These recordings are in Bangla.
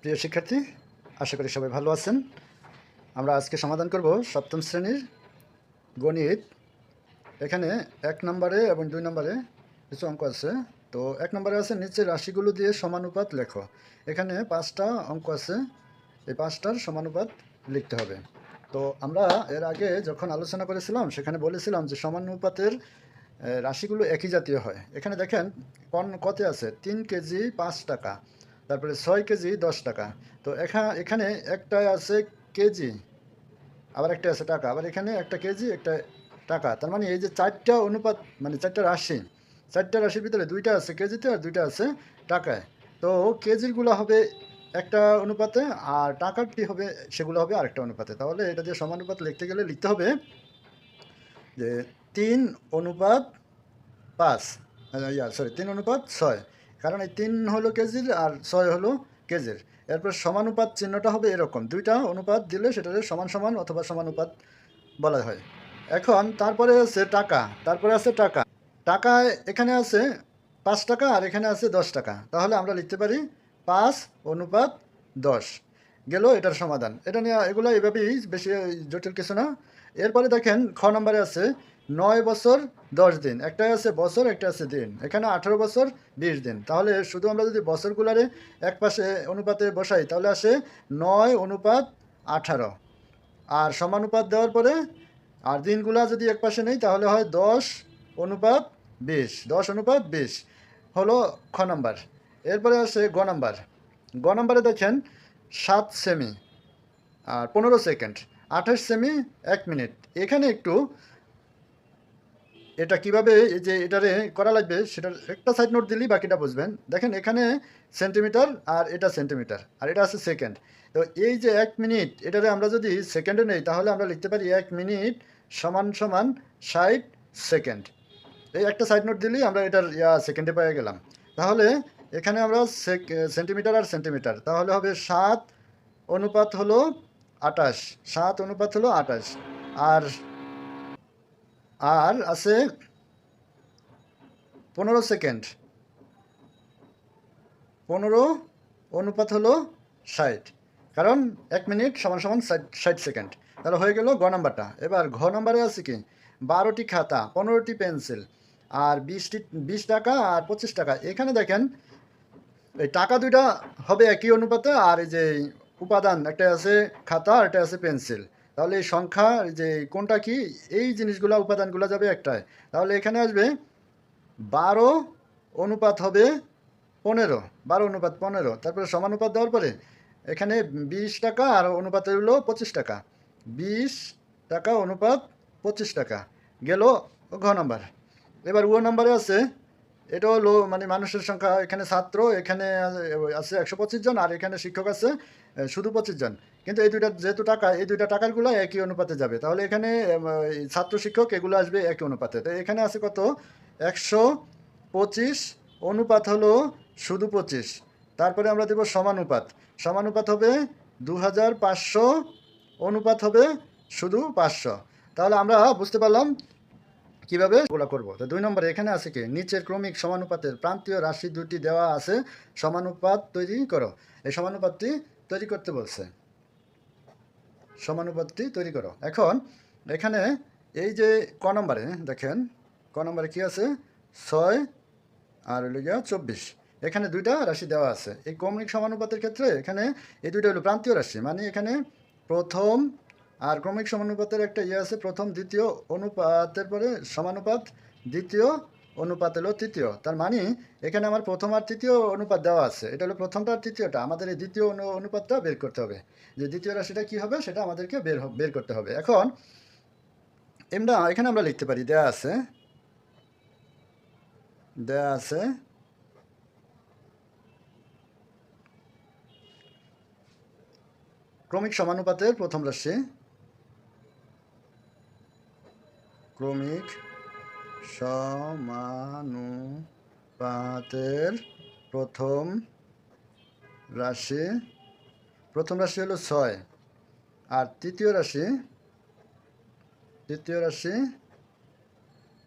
প্রিয় শিক্ষার্থী, আশা করি সবাই ভালো আছেন। আমরা আজকে সমাধান করব সপ্তম শ্রেণির গণিত। এখানে এক নম্বরে এবং দুই নম্বরে কিছু অঙ্ক আছে। তো এক নম্বরে আছে, নিচের রাশিগুলো দিয়ে সমানুপাত লেখো। এখানে পাঁচটা অঙ্ক আছে, এই পাঁচটার সমানুপাত লিখতে হবে। তো আমরা এর আগে যখন আলোচনা করেছিলাম, সেখানে বলেছিলাম যে সমানুপাতের রাশিগুলো একই জাতীয় হয়। এখানে দেখেন, কোন কতে আছে? তিন কেজি পাঁচ টাকা। তারপরে ছয় কেজি দশ টাকা। তো এখানে এখানে একটায় আছে কেজি, আবার একটা আছে টাকা। আবার এখানে একটা কেজি, একটা টাকা। তার মানে এই যে চারটা অনুপাত মানে চারটা রাশি, চারটা রাশির ভিতরে দুইটা আছে কেজিতে আর দুইটা আছে টাকায়। তো কেজিরগুলো হবে একটা অনুপাতে আর টাকারটি হবে, সেগুলো হবে আরেকটা অনুপাতে। তাহলে এটা দিয়ে সমানুপাত লিখতে গেলে লিখতে হবে যে তিন অনুপাত পাঁচ ইয়া সরি তিন অনুপাত ছয়। কারণ এই তিন হলো কেজির আর ছয় হলো কেজির এরপর সমানুপাত চিহ্নটা হবে এরকম। দুইটা অনুপাত দিলে সেটাকে সমান সমান অথবা সমানুপাত বলা হয়। এখন তারপরে আছে টাকা। তারপরে আছে টাকা। টাকায় এখানে আছে পাঁচ টাকা আর এখানে আছে দশ টাকা। তাহলে আমরা লিখতে পারি পাঁচ অনুপাত দশ। গেল এটার সমাধান। এটা নিয়ে এগুলো এভাবেই বেশি জটিল কিছু না। এরপরে দেখেন খ নম্বরে আছে নয় বছর, দশ দিন। একটা আছে বছর একটা আছে দিন। এখানে আঠারো বছর, বিশ দিন। তাহলে শুধু আমরা যদি বছরগুলারে এক পাশে অনুপাতে বসাই, তাহলে আসে নয় অনুপাত আঠারো। আর সমানুপাত দেওয়ার পরে, আর দিনগুলা যদি এক পাশে নেই, তাহলে হয় দশ অনুপাত বিশ। দশ অনুপাত বিশ হলো খ নাম্বার। এরপরে আছে গ নাম্বার। গ নাম্বারে দেখেন, সাত সেমি। আর পনেরো সেকেন্ড। আঠাশ সেমি, এক মিনিট। এখানে একটু এটা কীভাবে যে এটারে করা লাগবে, সেটার একটা সাইড নোট দিলেই বাকিটা বুঝবেন। দেখেন এখানে সেন্টিমিটার আর এটা সেন্টিমিটার আর এটা আছে সেকেন্ড তো এই যে এক মিনিট এটারে আমরা যদি সেকেন্ডে নেই, তাহলে আমরা লিখতে পারি এক মিনিট সমান সমান ষাট সেকেন্ড এই একটা সাইড নোট দিলেই আমরা এটার ইয়া সেকেন্ডে পেয়ে গেলাম। তাহলে এখানে আমরা সেন্টিমিটার আর সেন্টিমিটার তাহলে হবে সাত অনুপাত হলো আটাশ সাত অনুপাত হলো আটাশ আর আর আছে পনেরো সেকেন্ড। পনেরো অনুপাত হলো ষাট। কারণ এক মিনিট সমান সমান ষাট- সেকেন্ড। তাহলে হয়ে গেল গ নাম্বারটা। এবার ঘ নাম্বারে আছে কি? বারোটি খাতা, পনেরোটি পেন্সিল আর বিশটি, বিশ টাকা আর পঁচিশ টাকা। এখানে দেখেন, এই টাকা দুইটা হবে একই অনুপাতে আর এই যে উপাদান একটা আছে খাতা আর একটা আছে পেন্সিল। তাহলে সংখ্যা, যে কোনটা কি? এই জিনিসগুলো, উপাদানগুলো যাবে একটায়। তাহলে এখানে আসবে বারো অনুপাত হবে পনেরো, বারো অনুপাত পনেরো। তারপরে সমানুপাত দেওয়ার পরে এখানে বিশ টাকা আর অনুপাত হলো পঁচিশ টাকা। বিশ টাকা অনুপাত পঁচিশ টাকা। গেল ঘ নম্বর। এবার ও নাম্বারে আছে এটা হলো মানে মানুষের সংখ্যা, এখানে ছাত্র, এখানে আছে একশো পঁচিশ জন, আর এখানে শিক্ষক আছে শুধু পঁচিশ জন। কিন্তু এই দুইটা, যেহেতু টাকা, এই দুইটা টাকারগুলো একই অনুপাতে যাবে। তাহলে এখানে ছাত্র শিক্ষক, এগুলো আসবে একই অনুপাতে। তো এখানে আছে কত? একশো পঁচিশ অনুপাত হলো শুধু পঁচিশ। তারপরে আমরা দেব সমানুপাত। সমানুপাত হবে দু হাজার পাঁচশো, অনুপাত হবে শুধু পাঁচশো। তাহলে আমরা বুঝতে পারলাম কীভাবে এগুলো করব? তো দুই নম্বরে এখানে আছে কি? নিচের ক্রমিক সমানুপাতের প্রান্তীয় রাশি দুটি দেওয়া আছে। সমানুপাত তৈরি করো। এই সমানুপাতটি তৈরি করতে বলছে। সমানুপাতটি তৈরি করো। এখন এখানে এই যে ক নম্বরে, দেখেন, ক নম্বরে কি আছে? ছয় আর হলো গিয়া চব্বিশ। এখানে দুইটা রাশি দেওয়া আছে। এই ক্রমিক সমানুপাতের ক্ষেত্রে এখানে এই দুইটা হলো প্রান্তীয় রাশি। মানে এখানে প্রথম আর ক্রমিক সমানুপাতের একটা ইয়ে আছে, প্রথম, দ্বিতীয় অনুপাতের পরে সমানুপাত, দ্বিতীয় অনুপাত হলো তৃতীয়। তার মানে এখানে আমার প্রথম আর তৃতীয় অনুপাত দেওয়া আছে। এটা হলো প্রথমটা আর তৃতীয়টা। আমাদের এই দ্বিতীয় অনু- অনুপাতটা বের করতে হবে। যে দ্বিতীয় রাশিটা কী হবে, সেটা আমাদেরকে বের বের করতে হবে। এখন এমরা এখানে আমরা লিখতে পারি, দেয়া আছে দেয়া আছে, ক্রমিক সমানুপাতের প্রথম রাশি ক্রমিক সমানুপাতের প্রথম রাশি। প্রথম রাশি হলো ছয়। আর তৃতীয় রাশি তৃতীয় রাশি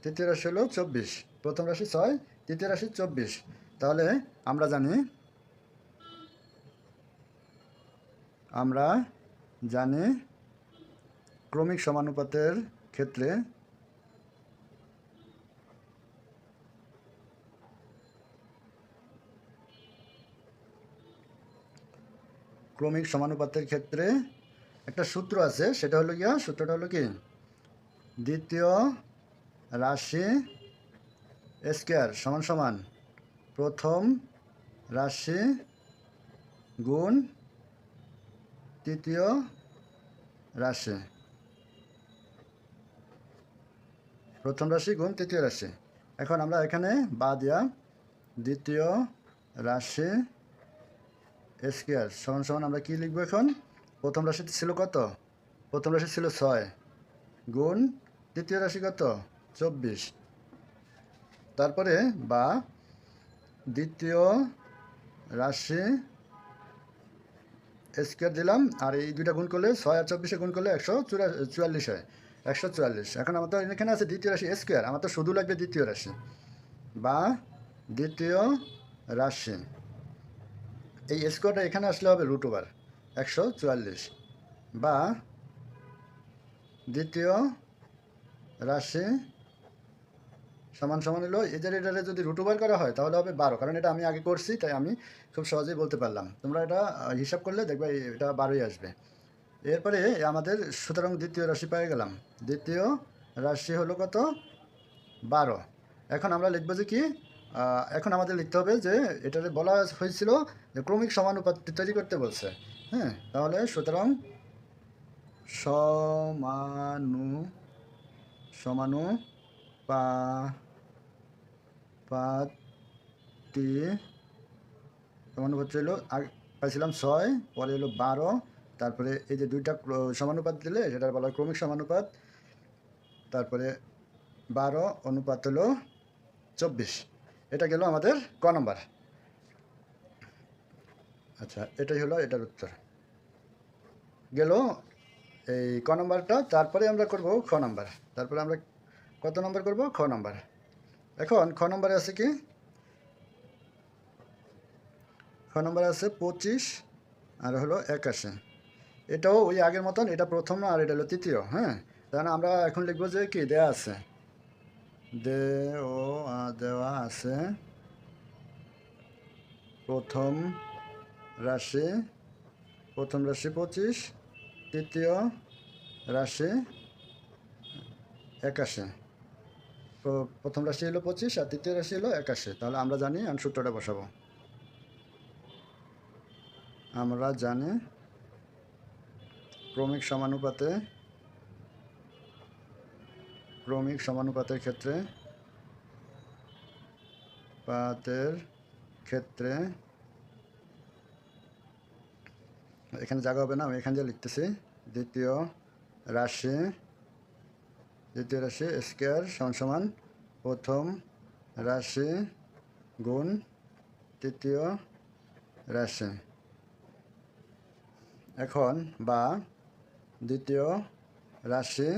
তৃতীয় রাশি হলো চব্বিশ। প্রথম রাশি ছয়, তৃতীয় রাশি চব্বিশ। তাহলে আমরা জানি আমরা জানি ক্রমিক সমানুপাতের ক্ষেত্রে ক্রমিক সমানুপাতের ক্ষেত্রে একটা সূত্র আছে, সেটা হলো গিয়া, সূত্রটা হলো কি? দ্বিতীয় রাশি স্কোয়ার সমান সমান প্রথম রাশি গুণ তৃতীয় রাশি। প্রথম রাশি গুণ তৃতীয় রাশি। এখন আমরা এখানে বা দিয়া দ্বিতীয় রাশি স্কোয়ার সমান সমান আমরা কি লিখব এখন? প্রথম রাশিতে ছিল কত? প্রথম রাশি ছিল ছয়। গুণ দ্বিতীয় রাশি কত? চব্বিশ। তারপরে বা দ্বিতীয় রাশি স্কোয়ার দিলাম, আর এই দুইটা গুণ করলে ছয় আর চব্বিশে গুণ করলে একশো চুয়াল্লিশ হয়, একশো চুয়াল্লিশ। এখন আমার তো এখানে আছে দ্বিতীয় রাশি স্কোয়ার আমার তো শুধু লাগবে দ্বিতীয় রাশি। বা দ্বিতীয় রাশি। এই স্কোয়ারটা এখানে আসলে হবে রুট ওভার একশো চুয়াল্লিশ। বা দ্বিতীয় রাশি সমান সমান হলো এদের এটারে যদি রুট ওভার করা হয়, তাহলে হবে বারো। কারণ এটা আমি আগে করছি, তাই আমি খুব সহজেই বলতে পারলাম। তোমরা এটা হিসাব করলে দেখবে এটা বারোই আসবে। এরপরে আমাদের, সুতরাং দ্বিতীয় রাশি পেয়ে গেলাম। দ্বিতীয় রাশি হলো কত? বারো। এখন আমরা লিখব যে কি? এখন আমাদের লিখতে হবে যে এটাতে বলা হয়েছিল যে ক্রমিক সমানুপাত তৈরি করতে বলছে। হ্যাঁ তাহলে সুতরাং সমানু সমানু পা, পাতি, সমানুপাত আগে পাইছিলাম ছয়, পরে হলো বারো, তারপরে এই যে দুইটা সমানুপাত দিলে সেটা বলা ক্রমিক সমানুপাত। তারপরে বারো, অনুপাত হলো চব্বিশ। এটা গেল আমাদের ক নম্বর। আচ্ছা এটাই হলো, এটার উত্তর। গেল এই ক নম্বরটা, তারপরে আমরা করব খ নম্বর। তারপরে আমরা কত নম্বর করব? খ নম্বর। এখন খ নম্বরে আছে কি? খ নম্বরে আছে পঁচিশ, আর হলো একাশি। এটাও ওই আগের মতন, এটা প্রথম আর এটা হলো তৃতীয় হ্যাঁ? তাহলে আমরা এখন লিখব যে কি, দেয়া আছে। দে ও দেওয়া আছে। প্রথম রাশি প্রথম রাশি পঁচিশ, তৃতীয় রাশি একাশে। প্রথম রাশি হলো পঁচিশ আর তৃতীয় রাশি হলো একাশি। তাহলে আমরা জানি আমি সূত্রটা বসাবো। আমরা জানি ক্রমিক সমানুপাতে ক্রমিক সমানুপাতের ক্ষেত্রে, পাতের ক্ষেত্রে, এখানে জায়গা হবে না, আমি এখানে যে লিখতেছি, দ্বিতীয় রাশি দ্বিতীয় রাশি স্কোয়ার সমান সমান প্রথম রাশি গুণ তৃতীয় রাশি। এখন বা দ্বিতীয় রাশি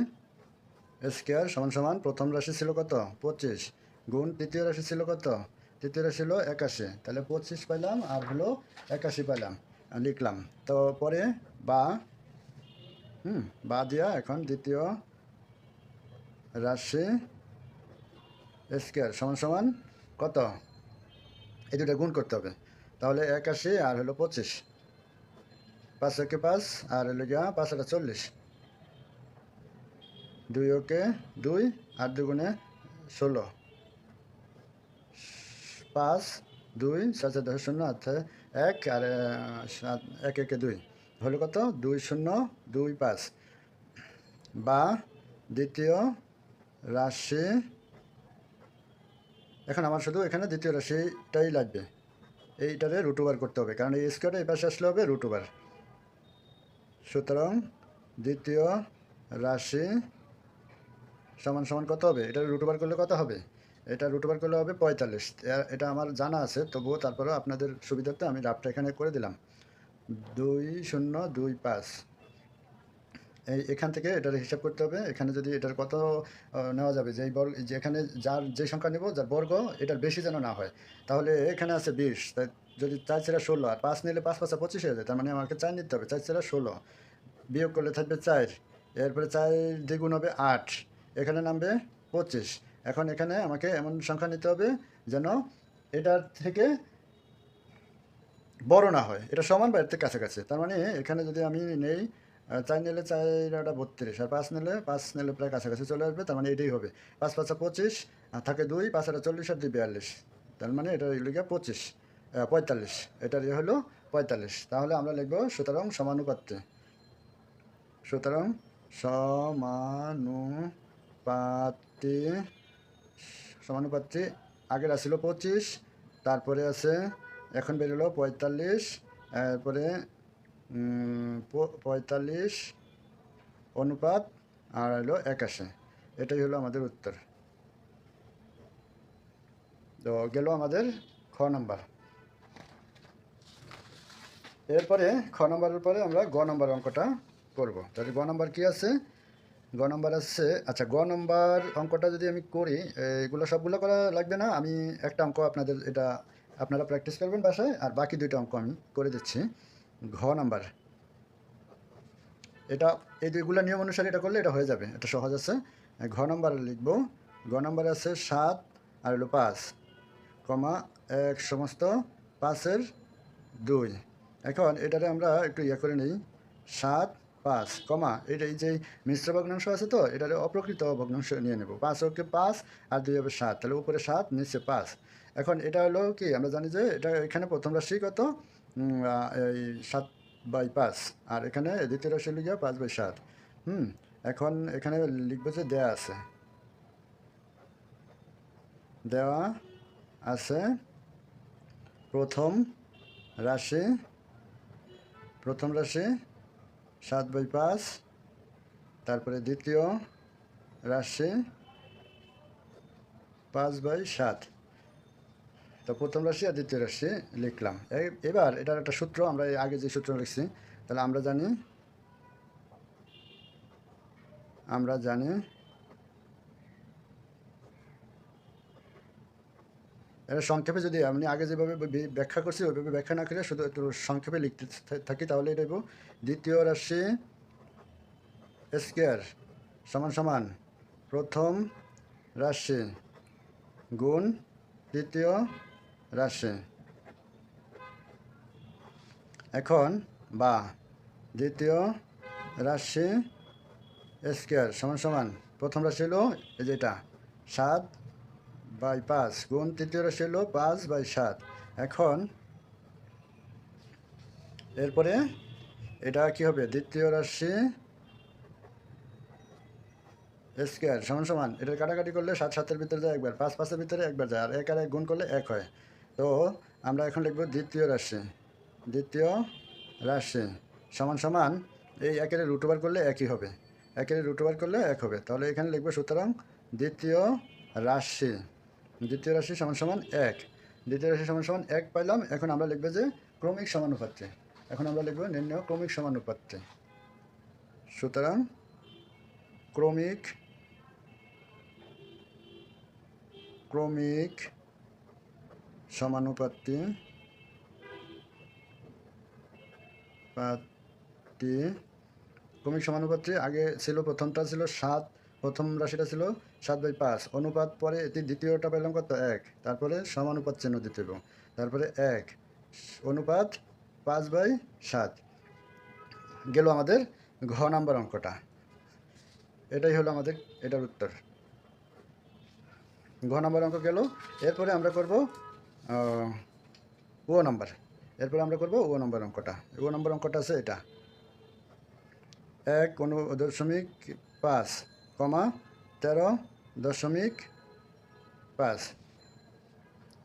স্কোয়ার সমান সমান প্রথম রাশি ছিল কত? পঁচিশ। গুণ তৃতীয় রাশি ছিল কত? তৃতীয় রাশি হলো একাশি। তাহলে পঁচিশ পাইলাম আর হলো একাশি পাইলাম। লিখলাম। তো পরে বা, হুম, বা দিয়া এখন দ্বিতীয় রাশি স্কোয়ার সমান সমান কত? এই দুটা গুণ করতে হবে। তাহলে একাশি আর হলো পঁচিশ। পাঁচ একে পাঁচ আর হলো গিয়া পাঁচ একটা চল্লিশ। দুই ওকে, দুই আর দুগুণে ষোলো। পাঁচ, দুই, সাত দশ, শূন্য অর্থাৎ এক, আর সাত, এক, একে দুই। হলো কত? দুই, শূন্য, দুই, পাঁচ। বা দ্বিতীয় রাশি, এখন আমার শুধু এখানে দ্বিতীয় রাশিটাই লাগবে। এইটারে রুট ওভার করতে হবে, কারণ এই স্কোয়ারটা এই পাশে আসলে হবে রুট ওভার সুতরাং দ্বিতীয় রাশি সমান সমান কত হবে? এটা রুট ওভার করলে কত হবে? এটা রুট ওভার করলে হবে পঁয়তাল্লিশ। এটা আমার জানা আছে, তবুও তারপরেও আপনাদের সুবিধার্থে আমি রাফটা এখানে করে দিলাম। দুই শূন্য দুই পাঁচ। এই, এখান থেকে এটার হিসাব করতে হবে। এখানে যদি এটার কত নেওয়া যাবে? যেই বর্গ যেখানে যার যে সংখ্যা নেব, যার বর্গ, এটার বেশি যেন না হয়। তাহলে এখানে আছে বিশ। তাই যদি চার চেরা ষোলো, আর পাঁচ নিলে পাঁচ পাঁচা পঁচিশ হয়ে যায়, তার মানে আমাকে চার নিতে হবে। চার চেরা ষোলো। বিয়োগ করলে থাকবে চার। এরপরে চার দ্বিগুণ হবে আট। এখানে নামবে পঁচিশ। এখন এখানে আমাকে এমন সংখ্যা নিতে হবে যেন এটার থেকে বড় না হয়। এটা সমান বা এর থেকে কাছাকাছি। তার মানে এখানে যদি আমি নেই চার নিলে চারটা বত্রিশ আর পাঁচ নিলে পাঁচ নিলে প্রায় কাছাকাছি চলে আসবে, তার মানে এটাই হবে। পাঁচ পাঁচা পঁচিশ, আর থাকে দুই, পাঁচ একটা চল্লিশ আর দুই বিয়াল্লিশ। তার মানে এটা লিখে পঁচিশ পঁয়তাল্লিশ। এটার ইয়ে হলো পঁয়তাল্লিশ। তাহলে আমরা লিখব সুতরাং সমানুপাত্রে সুতরাং সমানুপাতি সমানুপাত্রে আগের আসছিল পঁচিশ, তারপরে আছে, এখন বেরোলো পঁয়তাল্লিশ, এরপরে পঁয়তাল্লিশ অনুপাত, আর হলো একাশি। এটাই হলো আমাদের উত্তর। তো গেল আমাদের খ নাম্বার। এরপরে খ নম্বরের পরে আমরা গ নম্বর অঙ্কটা করব। তাহলে গ নম্বর কি আছে? গ নম্বর আছে আচ্ছা গ নম্বর অঙ্কটা যদি আমি করি, এগুলো সবগুলো করা লাগবে না? আমি একটা অঙ্ক আপনাদের এটা, আপনারা প্র্যাকটিস করবেন বাসায়, আর বাকি দুইটা অঙ্ক আমি করে দিচ্ছি। ঘ নাম্বার, এটা, এই দুইগুলো নিয়ম অনুসারে এটা করলে এটা হয়ে যাবে, এটা সহজ আছে। ঘ নম্বর লিখব, ঘ নম্বর আছে সাত আর হলো পাঁচ, কমা এক সমস্ত পাঁচের দুই। এখন এটারে আমরা একটু ইয়ে করে নিই, সাত পাঁচ, কমা, এটা এই যে মিশ্র ভগ্নাংশ আছে তো, এটারে অপ্রকৃত ভগ্নাংশ নিয়ে নেব। পাঁচ ওকে পাঁচ আর দুই হবে সাত, তাহলে উপরে সাত, নিচে পাঁচ। এখন এটা হলো কি, আমরা জানি যে এটা এখানে প্রথম রাশি কত? এই সাত বাই পাঁচ, আর এখানে দ্বিতীয় রাশি লিখে পাঁচ বাই সাত। হুম, এখন এখানে লিখব যে দেয়া আছে। দেওয়া আছে প্রথম রাশি প্রথম রাশি সাত বাই পাঁচ, তারপরে দ্বিতীয় রাশি পাঁচ বাই সাত। তো প্রথম রাশি আর দ্বিতীয় রাশি লিখলাম। এবার এটার একটা সূত্র, আমরা আগে যে সূত্র লিখছি, তাহলে আমরা জানি আমরা জানি এটা সংক্ষেপে যদি আমি আগে যেভাবে ব্যাখ্যা করছি, ওইভাবে ব্যাখ্যা না করে শুধু একটু সংক্ষেপে লিখতে থাকি, তাহলে এটা দ্বিতীয় রাশি, স্কোয়ার, সমান সমান, প্রথম রাশি, গুণ দ্বিতীয় রাশি। এখন, বা, দ্বিতীয় রাশি, স্কোয়ার, সমান সমান, প্রথম রাশি হলো যেটা সাত বাই পাঁচ গুণ তৃতীয় রাশি হলো পাঁচ বাই সাত। এখন, এরপরে এটা কি হবে? দ্বিতীয় রাশি স্কোয়ার, সমান সমান। এটা কাটাকাটি করলে সাত সাতের ভিতরে যায় একবার, পাঁচ পাঁচের ভিতরে একবার যায়, আর এক আর এক গুণ করলে এক হয়। তো আমরা এখন লিখব দ্বিতীয় রাশি। দ্বিতীয় রাশি, সমান সমান, এই একের রুট করলে একই হবে। একের রুট করলে এক হবে। তাহলে এখানে লিখব সুতরাং দ্বিতীয় রাশি। দ্বিতীয় রাশি সমান সমান এক। দ্বিতীয় রাশি সমান সমান এক পাইলাম, এখন আমরা লিখব যে ক্রমিক সমানুপাত্রে এখন আমরা লিখব নির্ণয় ক্রমিক সমানুপাত্রে সুতরাং ক্রমিক ক্রমিক সমানুপাত্তি পাত্তি ক্রমিক সমানুপাত্রে আগে ছিল, প্রথমটা ছিল সাত, প্রথম রাশিটা ছিল সাত বাই পাঁচ, অনুপাত পরে এটি দ্বিতীয়টা পেলাম কত? এক। তারপরে সমানুপাত চিহ্ন দিতে হবে। তারপরে এক। অনুপাত পাঁচ বাই সাত। গেল আমাদের ঘ নাম্বার অঙ্কটা। এটাই হলো আমাদের, এটার উত্তর। ঘ নাম্বার অঙ্ক গেল। এরপরে আমরা করব ও নাম্বার। এরপরে আমরা করব ও নাম্বার অঙ্কটা। ও নাম্বার অঙ্কটা আছে এটা। এক অনু দশমিক পাঁচ, কমা তেরো দশমিক পাঁচ।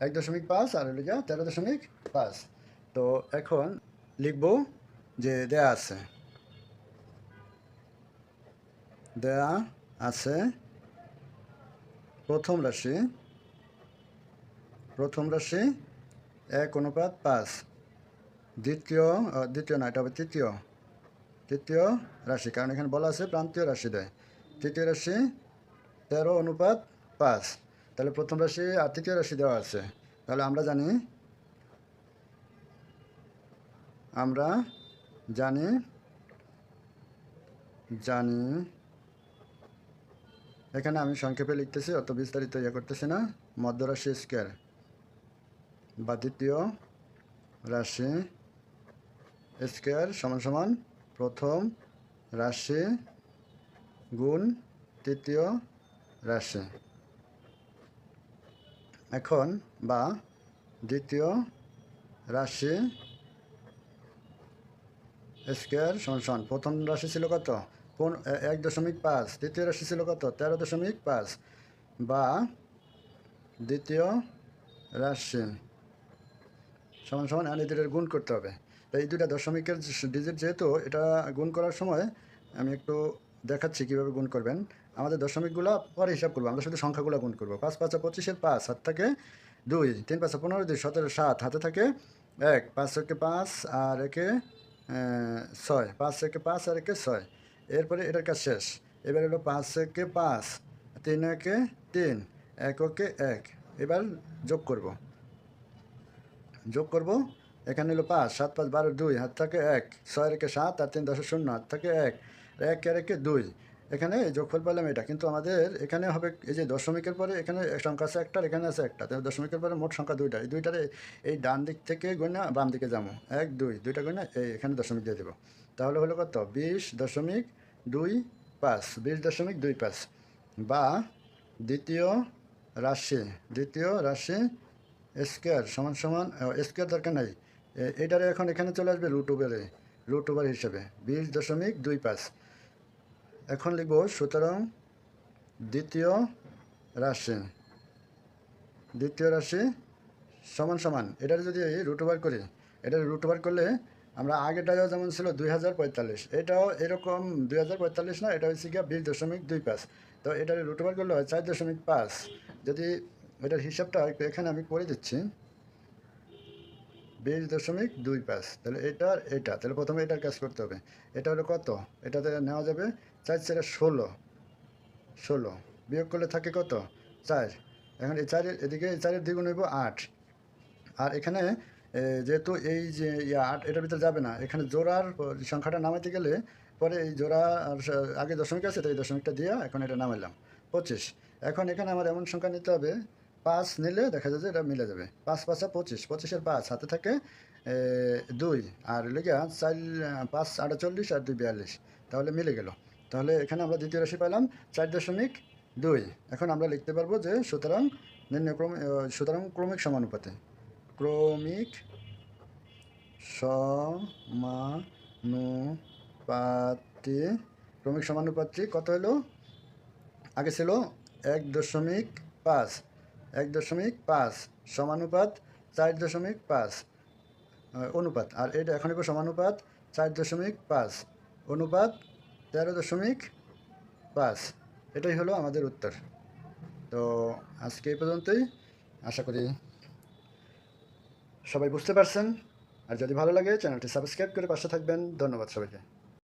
এক দশমিক পাঁচ আর লিখা তেরো দশমিক পাঁচ। তো এখন লিখব যে দেয়া আছে। দেয়া আছে প্রথম রাশি প্রথম রাশি এক অনুপাত পাঁচ। দ্বিতীয় দ্বিতীয় না, এটা হবে তৃতীয়। তৃতীয় রাশি, কারণ এখানে বলা আছে প্রান্তীয় রাশি দেয় তৃতীয় রাশি তেরো অনুপাত পাঁচ। তাহলে প্রথম রাশি আর তৃতীয় রাশি দেওয়া আছে। তাহলে আমরা জানি আমরা জানি জানি, এখানে আমি সংক্ষেপে লিখতেছি, অত বিস্তারিত ইয়ে করতেছি না। মধ্যরাশি স্কোয়ার। বা দ্বিতীয় রাশি স্কোয়ার সমান সমান প্রথম রাশি গুণ তৃতীয় রাশি। এখন বা দ্বিতীয় রাশি স্কোয়ার সমান প্রথম রাশি ছিল কত? পন- এক দশমিক পাঁচ। দ্বিতীয় রাশি ছিল কত? তেরো দশমিক পাঁচ। বা দ্বিতীয় রাশি সমান সমান আর এই দুটোর গুণ করতে হবে। এই দুটা দশমিকের ডিজিট যেহেতু এটা গুণ করার সময় আমি একটু দেখাচ্ছি কীভাবে গুণ করবেন। আমাদের দশমিকগুলো পরে হিসাব করব। আমরা শুধু সংখ্যাগুলো গুণ করব। পাঁচ, পাঁচা পঁচিশের পাঁচ হাত থাকে দুই, তিন, পাঁচা, পনেরো, দুই, সতেরো, সাত, হাতে থাকে এক, পাঁচ, একে পাঁচ, আর একে ছয়, পাঁচ, একে পাঁচ, আর একে ছয়। এরপরে এটার কাজ শেষ। এবার হলো পাঁচ, একে পাঁচ, তিন, একে তিন, এক, ওকে এক। এবার যোগ করব। যোগ করব। এখানে হলো পাঁচ, সাত, পাঁচ, বারো, দুই, হাত থাকে এক, ছয় রেখে সাত, আর তিন, দশ, শূন্য, হাত থাকে এক এক একে দুই। এখানে যোগফল পেলাম, এটা কিন্তু আমাদের এখানে হবে, এই যে দশমিকের পরে এখানে সংখ্যা আছে একটা এখানে আছে একটা। তাহলে দশমিকের পরে মোট সংখ্যা দুইটা এই দুইটারে এই ডান দিক থেকে গণনা বাম দিকে যাব। এক, দুই, দুইটা গণনা এই এখানে দশমিক দিয়ে দেবো। তাহলে হলো কত? বিশ দশমিক দুই পাঁচ। বিশ দশমিক দুই পাঁচ। বা দ্বিতীয় রাশি দ্বিতীয় রাশি স্কোয়ার সমান সমান স্কোয়ার দরকার নাই। এটারে এখন এখানে চলে আসবে রুট ওভারে, রুট ওভার হিসেবে। বিশ দশমিক দুই পাঁচ। এখন লিখব সুতরাং দ্বিতীয় রাশি। দ্বিতীয় রাশি সমান সমান। এটার যদি রুট ওভার করি, এটার রুট ওভার করলে আমরা আগেটাও যেমন ছিল দুই হাজার পঁয়তাল্লিশ, এটাও এরকম দুই হাজার পঁয়তাল্লিশ না, এটা হচ্ছে গিয়ে বিশ দশমিক দুই পাঁচ। তো এটার রুট ওভার করলে হয় চার দশমিক পাঁচ। যদি এটার হিসাবটা এখানে আমি করে দিচ্ছি, বিশ দশমিক দুই পাঁচ, তাহলে এটা এটা, তাহলে প্রথমে এটার কাজ করতে হবে। এটা হলো কত? এটাতে নেওয়া যাবে চার চারে ষোলো ষোলো। বিয়োগ করলে থাকে কত? চার। এখন এই চারের এদিকে এই চারের দ্বিগুণ হইব আট। আর এখানে যেহেতু এই যে আট, এটার ভিতরে যাবে না। এখানে জোড়ার সংখ্যাটা নামাইতে গেলে পরে এই জোড়া আগে দশমিক আছে তো এই দশমিকটা দিয়ে এখন এটা নামাইলাম। পঁচিশ। এখন এখানে আমার এমন সংখ্যা নিতে হবে, পাঁচ নিলে দেখা যাচ্ছে এটা মিলে যাবে। পাঁচ, পাঁচা পঁচিশ। পঁচিশের পাঁচ হাতে থাকে দুই। আর লেগে চার, পাঁচ, আটচল্লিশ আর দুই বিয়াল্লিশ। তাহলে মিলে গেল। তাহলে এখানে আমরা দ্বিতীয় রাশি পেলাম চার দশমিক দুই। এখন আমরা লিখতে পারব যে সুতরাং নির্ণয় ক্রম সুতরাং ক্রমিক সমানুপাতে। ক্রমিক সমানুপাতি। ক্রমিক সমানুপাতি কত হলো? আগে ছিল এক দশমিক পাঁচ। এক দশমিক পাঁচ সমানুপাত চার দশমিক পাঁচ অনুপাত। আর এটা এখন সমানুপাত চার দশমিক পাঁচ, অনুপাত তেরো দশমিক পাঁচ, এটাই হলো আমাদের উত্তর। তো আজকে এই পর্যন্তই। আশা করি সবাই বুঝতে পারছেন। আর যদি ভালো লাগে, চ্যানেলটি সাবস্ক্রাইব করে পাশে থাকবেন। ধন্যবাদ সবাইকে।